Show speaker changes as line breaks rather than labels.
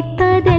வைத்தது